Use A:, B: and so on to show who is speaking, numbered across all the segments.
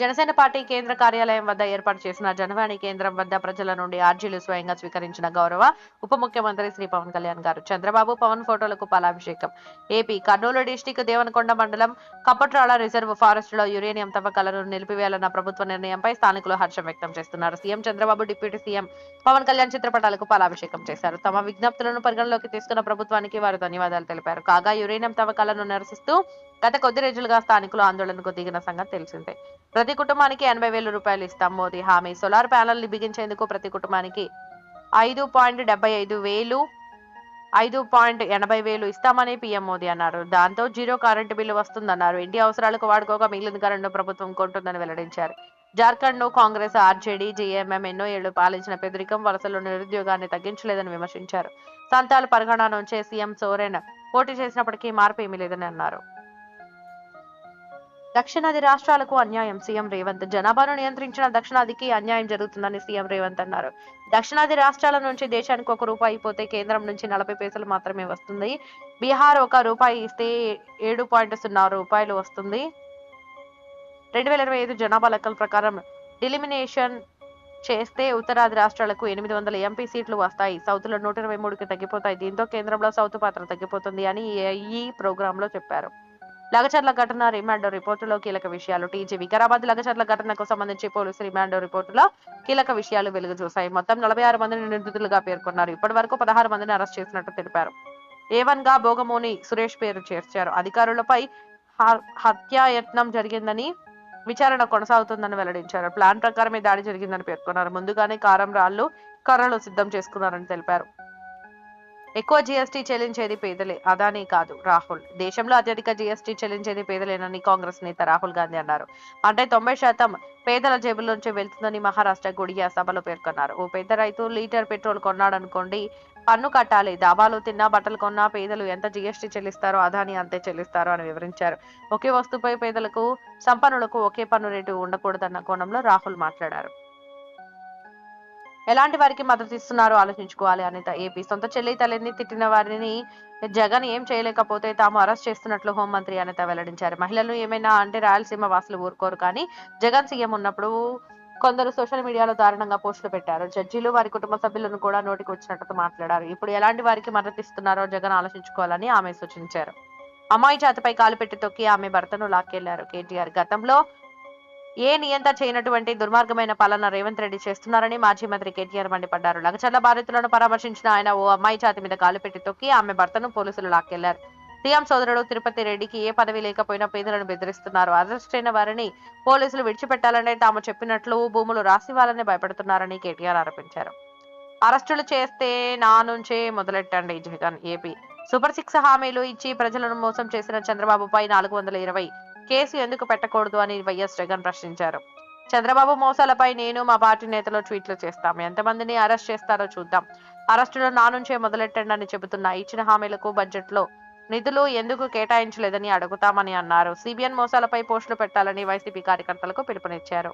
A: Janasena party కేంద్ర కార్యాలయం వద్ద ఏర్పాటు చేసిన జనవాణి కేంద్రం వద్ద ప్రజల నుండి ఆర్జీలు స్వయంగా స్వీకరించిన గౌరవ ఉప ముఖ్యమంత్రి శ్రీ పవన్ కళ్యాణ్ గారు. చంద్రబాబు పవన్ ఫోటోలకు పాలాభిషేకం. ఏపీ కర్నూలు డిస్టిక్ దేవనకొండ మండలం కప్పట్రాల రిజర్వ్ ఫారెస్ట్లో యురేనియం తవ్వకాలను నిలిపివేయాలన్న ప్రభుత్వ నిర్ణయంపై స్థానికులు హర్షం వ్యక్తం చేస్తున్నారు. CM Chandrababu deputy CM Pawan Kalyan చిత్రపటాలకు పాలాభిషేకం చేశారు. తమ విజ్ఞప్తులను పరిగణలోకి తీసుకున్న ప్రభుత్వానికి వారు ధన్యవాదాలు తెలిపారు. కాగా యురేనియం తవ్వకాలను నిరసిస్తూ గత కొద్ది రోజులుగా స్థానికులు ఆందోళనకు దిగిన సంగతి తెలిసిందే. ప్రతి కుటుంబానికి ఎనభై వేల రూపాయలు ఇస్తాం మోదీ హామీ. సోలార్ ప్యానెల్ని బిగించేందుకు ప్రతి కుటుంబానికి ఐదు పాయింట్ డెబ్బై ఐదు వేలు ఐదు పాయింట్ ఎనభై వేలు ఇస్తామని పీఎం మోదీ అన్నారు. దాంతో జీరో కరెంటు బిల్లు వస్తుందన్నారు. ఇంటి అవసరాలకు వాడుకోగా మిగిలిన కరెంటు ప్రభుత్వం కొంటుందని వెల్లడించారు. జార్ఖండ్ను కాంగ్రెస్ ఆర్జేడీ జేఎంఎం ఎన్నో ఏళ్ళు పాలించిన పెదరికం వలసలో నిరుద్యోగాన్ని తగ్గించలేదని విమర్శించారు. సంతాల్ పరగణ నుంచే సీఎం సోరెన్ పోటీ చేసినప్పటికీ మార్పు ఏమీ లేదని అన్నారు. దక్షిణాది రాష్ట్రాలకు అన్యాయం. సీఎం రేవంత్ జనాభాను నియంత్రించిన దక్షిణాదికి అన్యాయం జరుగుతుందని సీఎం రేవంత్ అన్నారు. దక్షిణాది రాష్ట్రాల నుంచి దేశానికి ఒక రూపాయి పోతే కేంద్రం నుంచి నలభై పైసలు మాత్రమే వస్తుంది. బీహార్ ఒక రూపాయి ఇస్తే ఏడు పాయింట్ సున్నా రూపాయలు వస్తుంది. రెండు వేల ఇరవై ఐదు జనాభా లెక్కల ప్రకారం డిలిమినేషన్ చేస్తే ఉత్తరాది రాష్ట్రాలకు ఎనిమిది వందల ఎంపీ సీట్లు వస్తాయి. సౌత్లో నూట ఇరవై మూడుకి తగ్గిపోతాయి. దీంతో కేంద్రంలో సౌత్ పాత్ర తగ్గిపోతుంది అని ఈ ప్రోగ్రాంలో చెప్పారు. లగచర్ల ఘటన రిమాండ్ రిపోర్టులో కీలక విషయాలు. టీజీ వికారాబాద్ లగచర్ల ఘటనకు సంబంధించి పోలీసు రిమాండ్ రిపోర్టులో కీలక విషయాలు వెలుగు చూశాయి. మొత్తం నలభై ఆరు మందిని నిందితులుగా పేర్కొన్నారు. ఇప్పటి వరకు పదహారు మందిని అరెస్ట్ చేసినట్టు తెలిపారు. ఏవన్గా భోగమోని సురేష్ పేరు చేర్చారు. అధికారులపై హత్యాయత్నం జరిగిందని విచారణ కొనసాగుతుందని వెల్లడించారు. ప్లాన్ ప్రకారమే దాడి జరిగిందని పేర్కొన్నారు. ముందుగానే కారం రాళ్ళు కర్రలు సిద్ధం చేసుకున్నారని తెలిపారు. ఎక్కువ జీఎస్టీ చెల్లించేది పేదలే. అదానీ కాదు రాహుల్. దేశంలో అత్యధిక జీఎస్టీ చెల్లించేది పేదలేనని కాంగ్రెస్ నేత రాహుల్ గాంధీ అన్నారు. అంటే తొంభై శాతం పేదల జేబుల్లోంచి వెళ్తుందని మహారాష్ట్ర గుడియా సభలో పేర్కొన్నారు. ఓ పేద రైతు లీటర్ పెట్రోల్ కొన్నాడనుకోండి పన్ను కట్టాలి దాబాలు తిన్నా బట్టలు కొన్నా పేదలు ఎంత జీఎస్టీ చెల్లిస్తారో అదాని అంతే చెల్లిస్తారో అని వివరించారు. ఒకే వస్తుపై పేదలకు సంపన్నులకు ఒకే పన్ను రేటు ఉండకూడదన్న కోణంలో రాహుల్ మాట్లాడారు. ఎలాంటి వారికి మద్దతు ఇస్తున్నారో ఆలోచించుకోవాలి అనిత ఏపీ. సొంత చెల్లి తల్లిని తిట్టిన వారిని జగన్ ఏం చేయలేకపోతే తాము అరెస్ట్ చేస్తున్నట్లు హోంమంత్రి అనేత వెల్లడించారు. మహిళలు ఏమైనా అంటే రాయలసీమ వాసులు ఊరుకోరు కానీ జగన్ సీఎం ఉన్నప్పుడు కొందరు సోషల్ మీడియాలో దారుణంగా పోస్టులు పెట్టారు. జడ్జీలు వారి కుటుంబ సభ్యులను కూడా నోటికి వచ్చినట్టు మాట్లాడారు. ఇప్పుడు ఎలాంటి వారికి మద్దతు ఇస్తున్నారో జగన్ ఆలోచించుకోవాలని ఆమె సూచించారు. అమ్మాయి జాతిపై కాలు పెట్టి తొక్కి ఆమె భర్తను లాక్కెళ్ళారు. కేటీఆర్ గతంలో ఏ నియంత చేయనటువంటి దుర్మార్గమైన పాలన రేవంత్ రెడ్డి చేస్తున్నారని మాజీ మంత్రి కేటీఆర్ మండిపడ్డారు. లగచర్ల బాధితులను పరామర్శించిన ఆయన ఓ అమ్మాయి ఛాతి మీద కాలు పెట్టి తొక్కి ఆమె భర్తను పోలీసులు లాక్కెళ్ళారు. సీఎం సోదరుడు తిరుపతి రెడ్డికి ఏ పదవి లేకపోయినా పేదలను బెదిరిస్తున్నారు. అరెస్ట్ అయిన వారిని పోలీసులు విడిచిపెట్టాలంటే తాము చెప్పినట్లు భూములు రాసివ్వాలని భయపడుతున్నారని కేటీఆర్ ఆరోపించారు. అరెస్టులు చేస్తే నా నుంచే మొదలెట్టండి Jagan A P. Super six హామీలు ఇచ్చి ప్రజలను మోసం చేసిన చంద్రబాబుపై నాలుగు వందల ఇరవై కేసు ఎందుకు పెట్టకూడదు అని వైఎస్ జగన్ ప్రశ్నించారు. చంద్రబాబు మోసాలపై నేను మా పార్టీ నేతలు ట్వీట్లు చేస్తాం. ఎంతమందిని అరెస్ట్ చేస్తారో చూద్దాం. అరెస్టులు నా నుంచే మొదలెట్టండి అని చెబుతున్నా ఇచ్చిన హామీలకు బడ్జెట్లో నిధులు ఎందుకు కేటాయించలేదని అడుగుతామని అన్నారు. సిబిఎన్ మోసాలపై పోస్టులు పెట్టాలని వైసీపీ కార్యకర్తలకు పిలుపునిచ్చారు.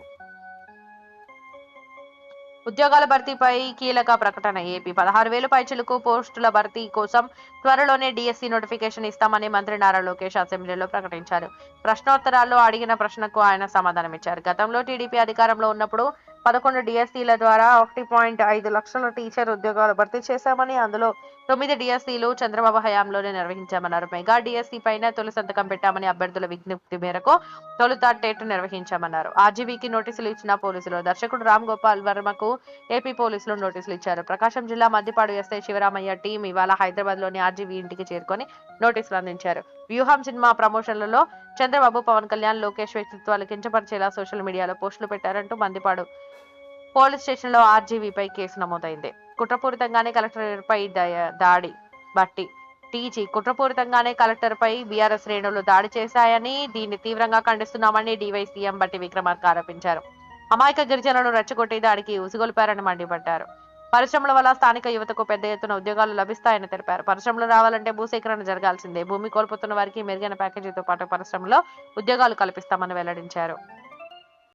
A: ఉద్యోగాల భర్తీపై కీలక ప్రకటన. ఏపీ పదహారు వేలు పైచులకు పోస్టుల భర్తీ కోసం త్వరలోనే డిఎస్సి నోటిఫికేషన్ ఇస్తామని మంత్రి నారా లోకేష్ అసెంబ్లీలో ప్రకటించారు. ప్రశ్నోత్తరాల్లో అడిగిన ప్రశ్నకు ఆయన సమాధానమిచ్చారు. గతంలో టీడీపీ అధికారంలో ఉన్నప్పుడు పదకొండు డిఎస్సీల ద్వారా ఒకటి పాయింట్ ఐదు లక్షల టీచర్ ఉద్యోగాలు భర్తీ చేశామని అందులో తొమ్మిది డిఎస్సీలు చంద్రబాబు హయాంలోనే నిర్వహించామన్నారు. మెగా డిఎస్సీ పైన తొలి సంతకం పెట్టామని అభ్యర్థుల విజ్ఞప్తి మేరకు తొలుత టెట్ నిర్వహించామన్నారు. ఆర్జీవీకి నోటీసులు ఇచ్చిన పోలీసులు దర్శకుడు రామ్ గోపాల్ వర్మకు ఏపీ పోలీసులు నోటీసులు ఇచ్చారు. ప్రకాశం జిల్లా మద్దిపాడు ఎస్ఐ శివరామయ్య టీం ఇవాళ హైదరాబాద్లోని ఆర్జీవీ ఇంటికి చేరుకొని నోటీసులు అందించారు. వ్యూహం సినిమా ప్రమోషన్లలో చంద్రబాబు పవన్ కళ్యాణ్ లోకేష్ వ్యక్తిత్వాలు కించపరిచేలా సోషల్ మీడియాలో పోస్టులు పెట్టారంటూ మందిపాడు పోలీస్ స్టేషన్లో ఆర్జీవీపై కేసు నమోదైంది. కుట్రపూరితంగానే కలెక్టర్పై దాడి బట్టి టీజీ కుట్రపూరితంగానే కలెక్టర్పై బీఆర్ఎస్ శ్రేణులు దాడి చేశాయని దీన్ని తీవ్రంగా ఖండిస్తున్నామని డివై సీఎం బట్టి విక్రమార్క ఆరోపించారు. అమాయక గిరిజనులను రెచ్చగొట్టి దాడికి ఉసిగొలిపారని మండిపడ్డారు. పరిశ్రమల వల్ల స్థానిక యువతకు పెద్ద ఎత్తున ఉద్యోగాలు లభిస్తాయని తెలిపారు. పరిశ్రమలు రావాలంటే భూసేకరణ జరగాల్సిందే. భూమి కోల్పోతున్న వారికి మెరుగైన ప్యాకేజీతో పాటు పరిశ్రమలో ఉద్యోగాలు కల్పిస్తామని వెల్లడించారు.